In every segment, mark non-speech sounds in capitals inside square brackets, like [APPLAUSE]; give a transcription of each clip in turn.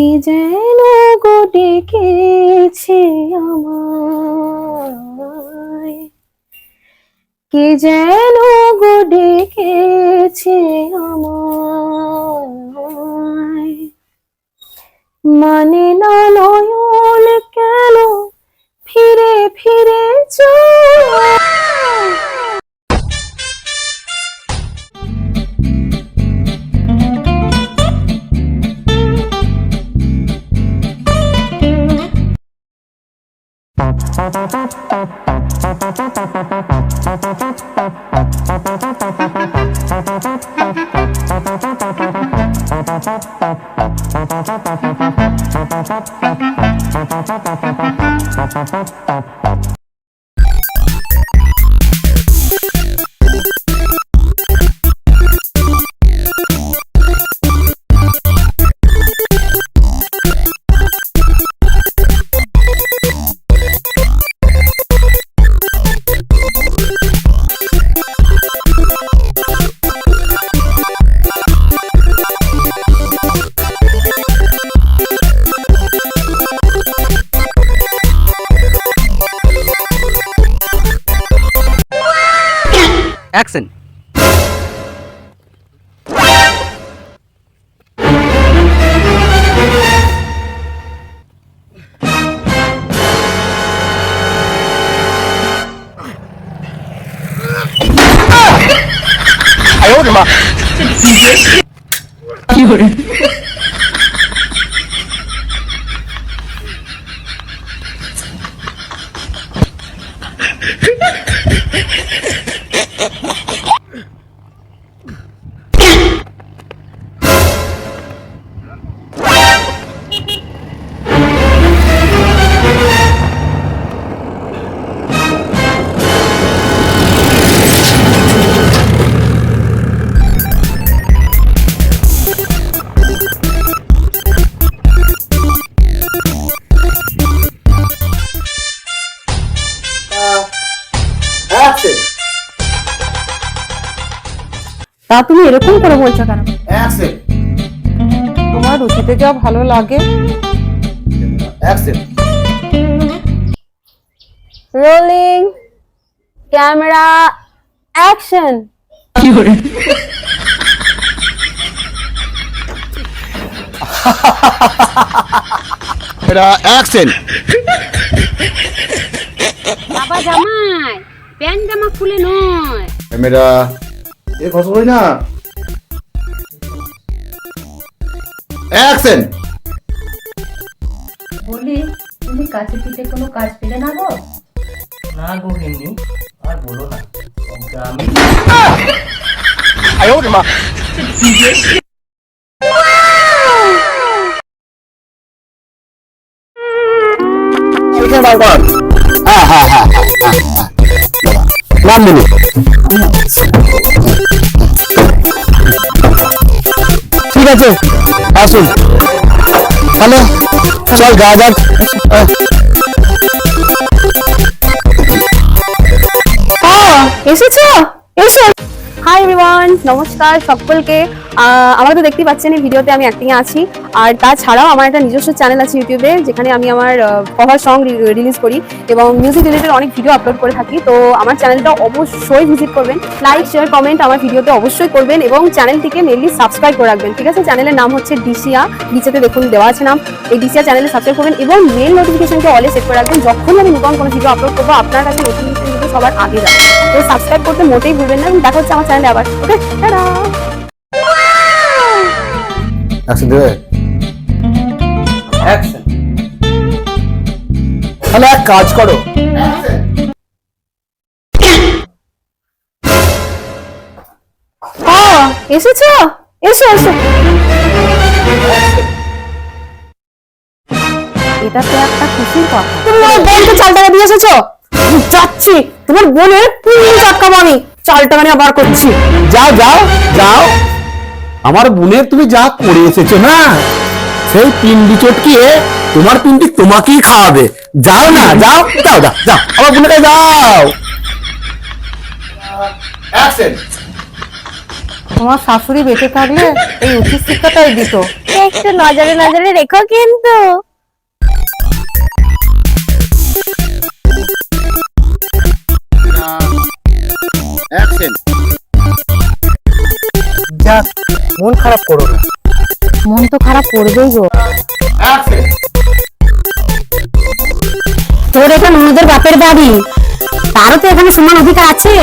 কে যেন গো ডেকেছে আমায়? কি যেন গো ডেকেছে আমায়? মানে না নয়ন কেন ফিরে ফিরে যায় অ্যাকশন। [LAUGHS] অ্যাকশন তা তুমি এরকম করে বলছো কেন? অ্যাকশন তোমার রুচিতে যা ভালো লাগে। অ্যাকশন রোলিং ক্যামেরা অ্যাকশন এটা অ্যাকশন বাবা জামাই প্যান্ট জামা খুলে নয়। ক্যামেরা এ কষ্ট করি না। অ্যাকশন। বলি তুমি কাছে পিঠে কোনো কাজ পেলে না গো? না গো গিন্নি আর বলো না গ্রামে এখানে বার কর হ্যাঁ হ্যাঁ হ্যাঁ। বলুন ঠিক আছে আসুন। হ্যালো চল যা যাক। এসেছ? এসো। হাই এভরিওয়ান নমস্কার সকলকে। আমার তো দেখতেই পাচ্ছেন এই ভিডিওতে আমি অ্যাক্টিংয়ে আছি। আর তাছাড়াও আমার একটা নিজস্ব চ্যানেল আছে ইউটিউবে যেখানে আমি আমার কভার সং রিলিজ করি এবং মিউজিক রিলেটেড অনেক ভিডিও আপলোড করে থাকি। তো আমার চ্যানেলটা অবশ্যই ভিজিট করবেন। লাইক শেয়ার কমেন্ট আমার ভিডিওতে অবশ্যই করবেন এবং চ্যানেলটিকে মেনলি সাবস্ক্রাইব করে রাখবেন, ঠিক আছে? চ্যানেলের নাম হচ্ছে ডিসিয়া নিচেতে দেখুন, দেওয়া আছে নাম। এই ডিসিয়া চ্যানেলে সাবস্ক্রাইব করবেন এবং মেল নোটিফিকেশনকে অলে সেট করে রাখবেন। যখন আমি নতুন কোনো ভিডিও আপলোড করব, আপনার কাছে নোটিফিকেশন সবার আগে যাবে। তো সাবস্ক্রাইব করতে মোটেই ভুলবেন না এবং দেখা হচ্ছে আমার চ্যানেলে আবার। Okay tata! তাহলে এক কাজ করো। ও এসেছ? এসো এসো। এটা তো একটা খুশির কথা। তুমি আমার চাল টাকা দিয়ে এসেছ? যাচ্ছি। তোমার বোনের পুরো চাটকাবো আমি চাল টাকা নিয়ে বার করছি। যাও যাও যাও। আমার বোনের তুমি যা করে এসেছ না সেই পিন্ডি চটকিয়ে তোমার পিন্ডি তোমাকেই খাওয়াবে। যাও না যাও যাও যাও যাও। আমার বোনের যাও অ্যাকশন তোমার শাশুড়ি বেঁচে থাকলে এই উচিত শিক্ষাটাই দিত। একটু নজরে নজরে রেখো কিন্তু। অ্যাকশন যাক মন খারাপ করো না। মন তো খারাপ করবেই গো। অ্যাকশন তোর এটা ননদের বাপের বাড়ি। তারও তো এখানে সমান অধিকার আছে।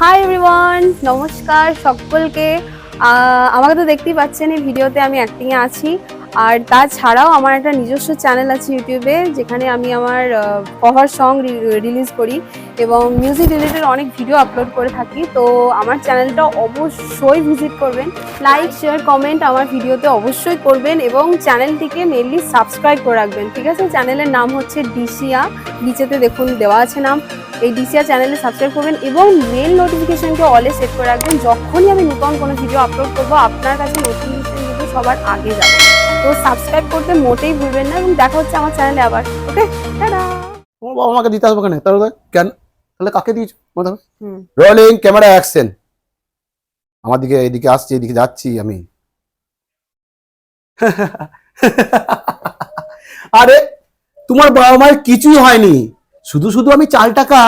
হাই এভরিওয়ান নমস্কার সকলকে। আমাকে তো দেখতেই পাচ্ছেন এই ভিডিওতে আমি অ্যাক্টিংয়ে আছি। আর তাছাড়াও আমার একটা নিজস্ব চ্যানেল আছে ইউটিউবে, যেখানে আমি আমার কভার সং রিলিজ করি এবং মিউজিক রিলেটেড অনেক ভিডিও আপলোড করে থাকি। তো আমার চ্যানেলটা অবশ্যই ভিজিট করবেন। লাইক শেয়ার কমেন্ট আমার ভিডিওতে অবশ্যই করবেন এবং চ্যানেলটিকে মেনলি সাবস্ক্রাইব করে রাখবেন, ঠিক আছে? চ্যানেলের নাম হচ্ছে ডিসিয়া নিচেতে দেখুন, দেওয়া আছে নাম। এই ডিসিয়া চ্যানেলে সাবস্ক্রাইব করবেন এবং মেল নোটিফিকেশনকে অলে সেট করে রাখবেন। যখনই আমি নতুন কোনো ভিডিও আপলোড করব, আপনার কাছে নোটিফিকেশন কিন্তু সবার আগে যাবে। তো সাবস্ক্রাইব করতে মোটেই ভুলবেন না এবং দেখা হচ্ছে আমার চ্যানেলে আবার ওকে টাটা তোমার বাবা মাকে দিতে আসবে কেন? তাহলে কেন? তাহলে কাকে দিয়েছ? রোলিং ক্যামেরা অ্যাকশন আমার দিকে এদিকে আসছি এদিকে যাচ্ছি আমি। আরে তোমার বাবা মায়ের কিছুই হয়নি। শুধু শুধু আমি চাল টাকা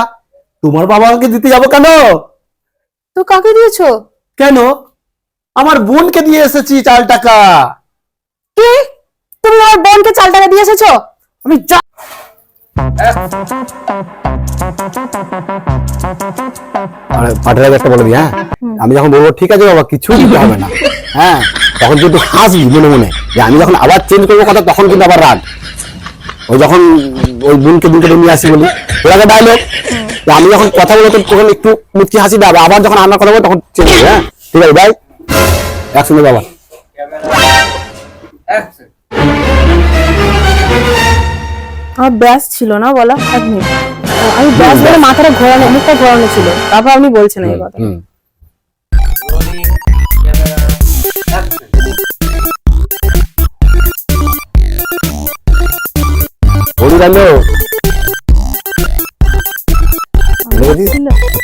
তোমার বাবা মাকে দিতে যাব কেন? তো কাকে দিয়েছ? কেন? আমার বোনকে দিয়ে এসেছি চাল টাকা। কি তুমি আমার বোনকে চাল টাকা দিয়ে এসেছ? আমি আরে পাটের আগে একটা বলে দিই হ্যাঁ? আমি যখন বলব ঠিক আছে বাবা কিছু দিতে হবে না। হ্যাঁ? তখন কিন্তু হাসবি মনে মনে। যে আমি যখন আবার চেঞ্জ করব কথা তখন কিন্তু আবার রাগ। ওই যখন ওই বোনকে বোনকে নিয়ে আসি বলি ওর আগে ডায়লগ আমি যখন কথা বলব তখন একটু মুচকি হাসি দেবো আবার যখন রান্না করব তখন চেঞ্জ হ্যাঁ? ঠিক আছে ভাই একসঙ্গে বাবা অ্যাকশন আমার ব্যাস ছিল না বলো এক মিনিট। আমি ব্যাস বলে মাথাটা ঘোরানো মুখটা ঘোরানো ছিল। তারপর আপনি বলছেন এই কথা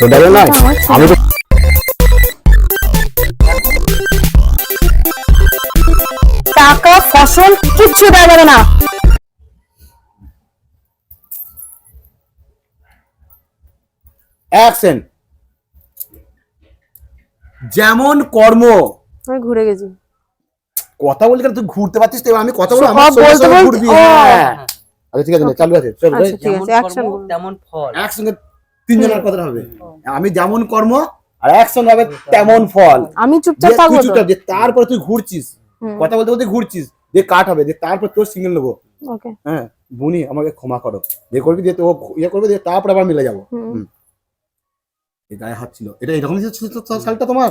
ক্যামেরা অ্যাকশন টাকা ফসল কিচ্ছু দেওয়া যাবে না অ্যাকশন যেমন কর্ম। আমি ঘুরে গেছি। কথা বলতে গেলে তুই ঘুরতে পারছিস তো আমি কথা বলব আমার বলতে ঘুরবি। হ্যাঁ। আচ্ছা ঠিক আছে চালু আছে চল আচ্ছা। তেমন ফল। একসঙ্গে তিনজনের কথা হবে। আমি যেমন কর্ম আর একসঙ্গে হবে তেমন ফল। আমি চুপচাপ থাকব তারপরে তুই ঘুরছিস। কথা বলতে বলতে ঘুরছিস যে কাট হবে যে তারপর তোর সিঙ্গেল নেব। হ্যাঁ বুনি আমাকে ক্ষমা করো। যে করবি দিয়ে তো ইয়ে করবে দিয়ে তারপরে আবার মিলে যাব। গায়ে হাত ছিল। এটা এরকমই ছিল তো- তো- শালটা তোমার।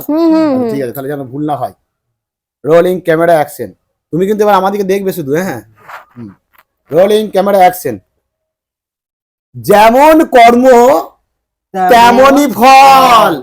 ঠিক আছে তাহলে যেন ভুল না হয়। রোলিং ক্যামেরা অ্যাকশন তুমি কিন্তু এবার আমাদেরকে দেখবে শুধু হ্যাঁ? রোলিং ক্যামেরা অ্যাকশন যেমন কর্ম তেমনই ফল।